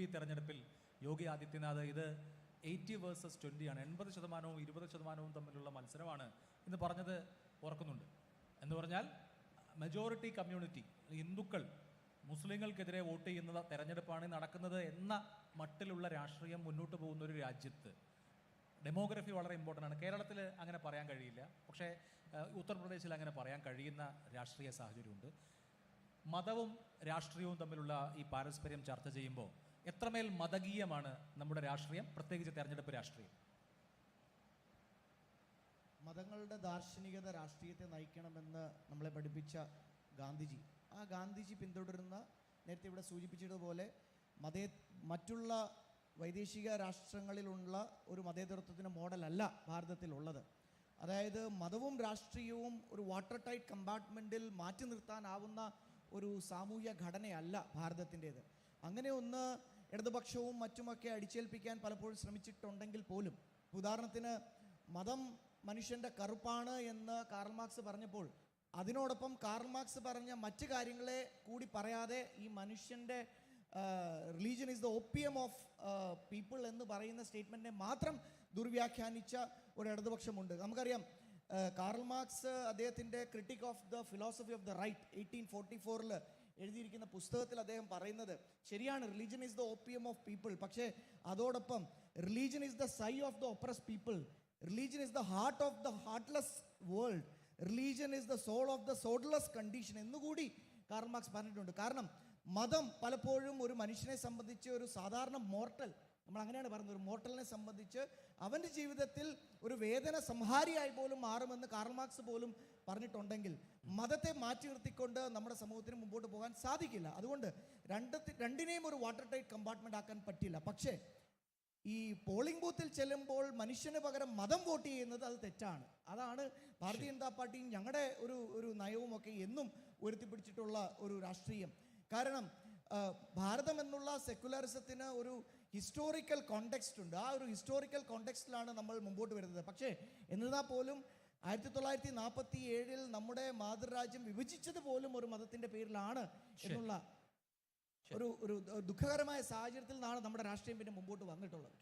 P തെരഞ്ഞെടുപ്പിൽ യോഗി ആദിത്യനാഥ് ഇത് eighty versus twenty ആണ് എൺപത് ശതമാനവും ഇരുപത് ശതമാനവും തമ്മിലുള്ള മത്സരമാണ് എന്ന് പറഞ്ഞത് ഓർക്കുന്നുണ്ട്. എന്ന് പറഞ്ഞാൽ മെജോറിറ്റി കമ്മ്യൂണിറ്റി ഹിന്ദുക്കൾ മുസ്ലിങ്ങൾക്കെതിരെ വോട്ട് ചെയ്യുന്ന തെരഞ്ഞെടുപ്പാണ് നടക്കുന്നത് എന്ന മട്ടിലുള്ള രാഷ്ട്രീയം മുന്നോട്ട് പോകുന്ന ഒരു രാജ്യത്ത്. ഡെമോഗ്രഫി വളരെ ഇമ്പോർട്ടന്റ് ആണ്. കേരളത്തിൽ അങ്ങനെ പറയാൻ കഴിയില്ല. പക്ഷേ ഉത്തർപ്രദേശിൽ അങ്ങനെ പറയാൻ കഴിയുന്ന രാഷ്ട്രീയ സാഹചര്യമുണ്ട്. മതവും രാഷ്ട്രീയവും തമ്മിലുള്ള ഈ പാരസ്പര്യം ചർച്ച ചെയ്യുമ്പോൾ എത്രമേൽ മതകീയമാണ് നമ്മുടെ രാഷ്ട്രീയം? പ്രത്യേകിച്ച് തെരഞ്ഞെടുപ്പ് രാഷ്ട്രീയം. മതങ്ങളുടെ ദാർശനികത രാഷ്ട്രീയത്തെ നയിക്കണമെന്ന് നമ്മളെ പഠിപ്പിച്ച ഗാന്ധിജി. ആ ഗാന്ധിജി പിന്തുടരുന്ന നേരത്തെ ഇവിടെ സൂചിപ്പിച്ചതുപോലെ മതേ മറ്റുള്ള വൈദേശിക രാഷ്ട്രങ്ങളിലുള്ള ഒരു മതേതരത്വത്തിന്റെ മോഡലല്ല ഭാരതത്തിലുള്ളത്. അതായത് മതവും രാഷ്ട്രീയവും ഒരു വാട്ടർ ടൈറ്റ് കമ്പാർട്ട്മെന്റിൽ മാറ്റി നിർത്താനാവുന്ന ഒരു സാമൂഹ്യ ഘടനയല്ല ഭാരതത്തിന്റേത്. അങ്ങനെ ഒന്ന് ഇടതുപക്ഷവും മറ്റുമൊക്കെ അടിച്ചേൽപ്പിക്കാൻ പലപ്പോഴും ശ്രമിച്ചിട്ടുണ്ടെങ്കിൽ പോലും ഉദാഹരണത്തിന് മതം മനുഷ്യന്റെ കറുപ്പാണ് എന്ന് കാർൽ മാർക്സ് പറഞ്ഞപ്പോൾ അതിനോടൊപ്പം കാർൽ മാർക്സ് പറഞ്ഞ മറ്റു കാര്യങ്ങളെ കൂടി പറയാതെ ഈ മനുഷ്യന്റെ religion is the opium of people എന്ന് പറയുന്ന സ്റ്റേറ്റ്മെന്റിനെ മാത്രം ദുർവ്യാഖ്യാനിച്ച ഒരു ഇടതുപക്ഷമുണ്ട്. നമുക്കറിയാം ആ, കാർൽ മാർക്സ് അദ്ദേഹത്തിന്റെ critique of the philosophy of the right eighteen forty ഫോറിൽ എഴുതിയിരിക്കുന്ന പുസ്തകത്തിൽ അദ്ദേഹം പറയുന്നത് ശരിയാണ് religion is the opium of people പക്ഷേ അതോടൊപ്പം religion is the sigh of the oppressed people religion is the heart of the heartless world religion is the soul of the soulless condition എന്നുകൂടി Karl Marx പറഞ്ഞിട്ടുണ്ട്. കാരണം മതം പലപ്പോഴും ഒരു മനുഷ്യനെ സംബന്ധിച്ച് ഒരു സാധാരണ മോർട്ടൽ നമ്മൾ അങ്ങനെയാണ് പറയുന്നത് ഒരു മോട്ടലിനെ സംബന്ധിച്ച് അവന്റെ ജീവിതത്തിൽ ഒരു വേദന സംഹാരിയായി പോലും മാറുമെന്ന് കാർൾ മാർക്സ് പോലും പറഞ്ഞിട്ടുണ്ടെങ്കിൽ മതത്തെ മാറ്റി നിർത്തിക്കൊണ്ട് നമ്മുടെ സമൂഹത്തിന് മുമ്പോട്ട് പോകാൻ സാധിക്കില്ല. അതുകൊണ്ട് രണ്ട് രണ്ടിനെയും ഒരു വാട്ടർ ടൈറ്റ് കമ്പാർട്ട്മെന്റ് ആക്കാൻ പറ്റില്ല. പക്ഷേ ഈ പോളിംഗ് ബൂത്തിൽ ചെല്ലുമ്പോൾ മനുഷ്യന് പകരം മതം വോട്ട് ചെയ്യുന്നത് അത് തെറ്റാണ്. അതാണ് ഭാരതീയ ജനതാ പാർട്ടിയും ഞങ്ങളുടെ ഒരു ഒരു നയവും ഒക്കെ എന്നും ഉയർത്തിപ്പിടിച്ചിട്ടുള്ള ഒരു രാഷ്ട്രീയം. കാരണം ഭാരതം എന്നുള്ള സെക്കുലറിസത്തിന് ഒരു ഹിസ്റ്റോറിക്കൽ കോണ്ടെക്സ്റ്റ് ഉണ്ട്. ആ ഒരു ഹിസ്റ്റോറിക്കൽ കോണ്ടെക്സ്റ്റിലാണ് നമ്മൾ മുമ്പോട്ട് വരുന്നത്. പക്ഷേ എന്നിരുന്നാൽ പോലും ആയിരത്തി തൊള്ളായിരത്തി നാൽപ്പത്തി ഏഴിൽ നമ്മുടെ മാതൃരാജ്യം വിഭജിച്ചത് പോലും ഒരു മതത്തിന്റെ പേരിലാണ് എന്നുള്ള ഒരു ഒരു ദുഃഖകരമായ സാഹചര്യത്തിൽ നിന്നാണ് നമ്മുടെ രാഷ്ട്രീയം പിന്നെ മുമ്പോട്ട് വന്നിട്ടുള്ളത്.